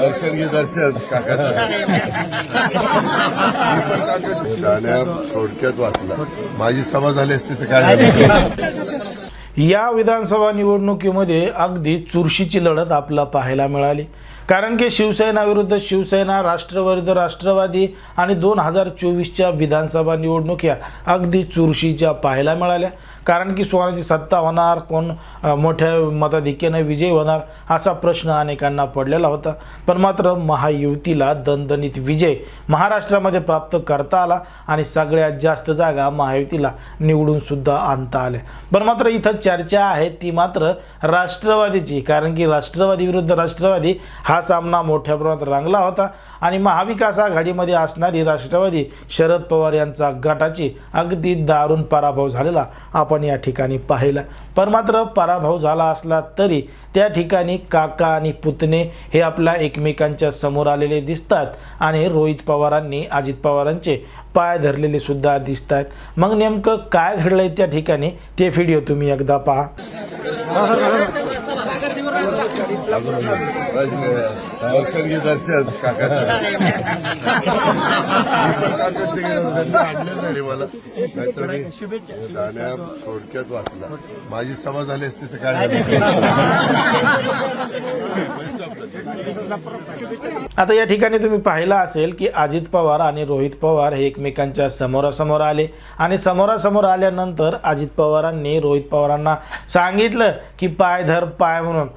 दर्शन घे दर्शन. काकाचं. गाण्या थोडक्यात वाचला. माझी सभा झाली असती तर काय झालं? या विधानसभा निवडणुकीमध्ये अगदी चुरशीची लढत आपल्याला पाहायला मिळाली. कारण की शिवसेना विरुद्ध शिवसेना राष्ट्रविरुद्ध राष्ट्रवादी आणि दोन हजार चोवीसच्या विधानसभा निवडणुक्या अगदी चुरशीच्या पाहायला मिळाल्या. कारण की सोनाची सत्ता होणार कोण मोठ्या मताधिक्याने विजय होणार असा प्रश्न अनेकांना पडलेला होता. पण मात्र महायुतीला दणदणीत विजय महाराष्ट्रामध्ये प्राप्त करता आला आणि सगळ्यात जास्त जागा महायुतीला निवडून सुद्धा आणता आल्या. पण मात्र इथं चर्चा आहे ती मात्र राष्ट्रवादीची. कारण की राष्ट्रवादी विरुद्ध राष्ट्रवादी हा हा सामना मोठ्या प्रमाणात रंगला होता आणि महाविकास आघाडीमध्ये असणारी राष्ट्रवादी शरद पवार यांचा गटाची अगदी दारुण पराभव झालेला आपण या ठिकाणी पाहिला. पण मात्र पराभव झाला असला तरी त्या ठिकाणी काका आणि पुतणे हे आपल्या एकमेकांच्या समोर आलेले दिसतात आणि रोहित पवारांनी अजित पवारांचे पाय धरलेले सुद्धा दिसत आहेत मग नेमकं काय घडलंय त्या ठिकाणी? ते व्हिडिओ तुम्ही एकदा पहा. 老公老公我 दर्शन घे दर्शन काकाचं आणलं नाही रे मला नाहीतर मी गाण्या थोडक्यात वाचला माझी सभा झाली असती तर काय आता या ठिकाणी तुम्ही पाहिलं असेल की अजित पवार आणि रोहित पवार हे एकमेकांच्या समोरासमोर आले. आणि समोरासमोर आल्यानंतर अजित पवारांनी रोहित पवारांना सांगितलं की पाय धर पाय म्हणून.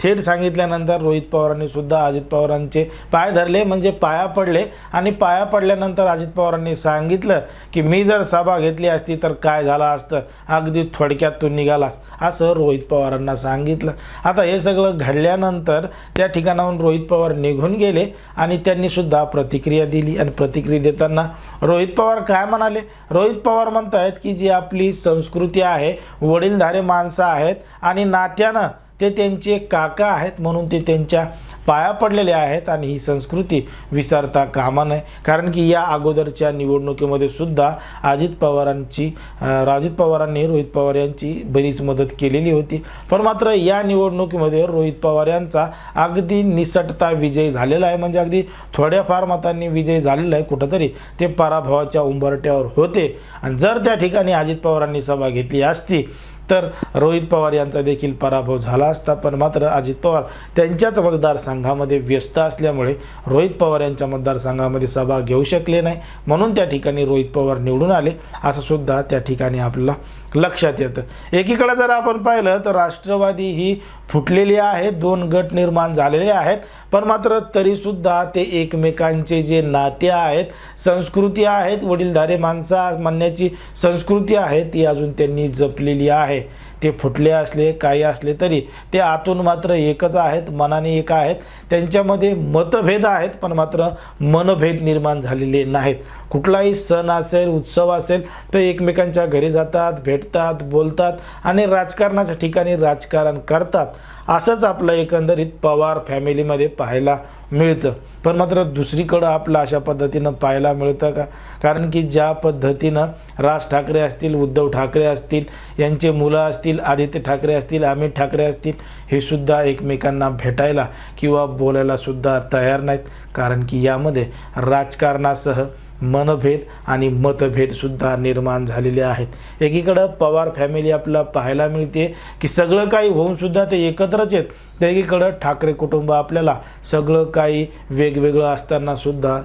थेट सांगितल्यानंतर रोहित पवारांनी सुद्धा अजित पवारांचे पाय धरले म्हणजे पाया पडले. आणि पाया पडल्यानंतर अजित पवारांनी सांगितलं की मी जर सभा घेतली असती तर काय झालं असतं? अगदी थोडक्यात तू निघालास. असं रोहित पवारांना सांगितलं. आता हे सगळं घडल्यानंतर त्या ठिकाणाहून रोहित पवार निघून गेले आणि त्यांनी सुद्धा प्रतिक्रिया दिली. आणि प्रतिक्रिया देताना रोहित पवार काय म्हणाले? रोहित पवार म्हणत आहेत की जी आपली संस्कृती आहे वडीलधारे माणसं आहेत आणि नात्यानं ते त्यांचे काका आहेत म्हणून ते त्यांच्या पाया पडलेल्या आहेत आणि ही संस्कृती विसरता कामा नये. कारण की या अगोदरच्या निवडणुकीमध्ये सुद्धा अजित पवारांची राजित अजित पवारांनी रोहित पवार यांची बरीच मदत केलेली होती. पण मात्र या निवडणुकीमध्ये रोहित पवार यांचा अगदी निसटता विजय झालेला आहे. म्हणजे अगदी थोड्याफार मतांनी विजय झालेला आहे. कुठंतरी ते पराभवाच्या उंबरट्यावर होते. आणि जर त्या ठिकाणी अजित पवारांनी सभा घेतली असती तर रोहित पवार यांचा देखील पराभव झाला असता पण मात्र अजित पवार त्यांच्याच मतदारसंघामध्ये व्यस्त असल्यामुळे रोहित पवार यांच्या मतदारसंघामध्ये सभा घेऊ शकले नाही. म्हणून त्या ठिकाणी रोहित पवार निवडून आले असं सुद्धा त्या ठिकाणी आपल्याला लक्षात येतं. एकीकडे जर आपण पाहिलं तर राष्ट्रवादी ही फुटलेली आहे दोन गट निर्माण झालेले आहेत पण मात्र तरीसुद्धा ते एकमेकांचे जे नाते आहेत संस्कृती आहेत वडीलधारे माणसं म्हणण्याची संस्कृती आहे ती अजून त्यांनी जपलेली आहे. ते फुटले असले काही असले तरी ते आतून मात्र एकच आहेत मनाने एक आहेत. त्यांच्यामध्ये मतभेद आहेत पण मात्र मनभेद निर्माण झालेले नाहीत. कुठलाही सण असेल उत्सव असेल तर एकमेकांच्या घरी जातात भेटतात बोलतात आणि राजकारणाच्या ठिकाणी राजकारण करतात. असंच आपलं एकंदरीत पवार फॅमिलीमध्ये पाहायला मिळतं. पण मात्र दुसरीकडं आपलं अशा पद्धतीनं पाहायला मिळतं का? कारण की ज्या पद्धतीनं राज ठाकरे असतील उद्धव ठाकरे असतील यांचे मुलं असतील आदित्य ठाकरे असतील अमित ठाकरे असतील हे सुद्धा एकमेकांना भेटायला किंवा बोलायला सुद्धा तयार नाहीत. कारण की यामध्ये राजकारणासह मनभेद आणि मतभेदसुद्धा निर्माण झालेले आहेत. एकीकडं पवार फॅमिली आपल्याला पाहायला मिळते की सगळं काही होऊनसुद्धा ते एकत्रच आहेत. एकीकडं ठाकरे कुटुंब आपल्याला सगळं काही वेगवेगळं असताना सुद्धा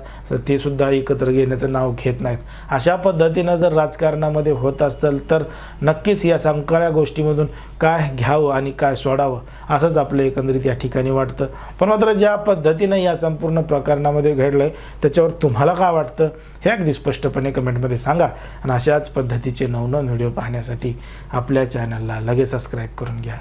ते सुद्धा एकत्र घेण्याचं नाव घेत नाहीत. अशा पद्धतीनं जर राजकारणामध्ये होत असेल तर नक्कीच या संकळ्या गोष्टीमधून काय घ्यावं आणि काय सोडावं असंच आपलं एकंदरीत या ठिकाणी वाटतं. पण मात्र ज्या पद्धतीनं या संपूर्ण प्रकरणामध्ये घडलं आहे त्याच्यावर तुम्हाला काय वाटतं हे अगदी स्पष्टपणे कमेंटमध्ये सांगा. आणि अशाच पद्धतीचे नवनवीन व्हिडिओ पाहण्यासाठी आपल्या चॅनलला लगेच सबस्क्राईब करून घ्या.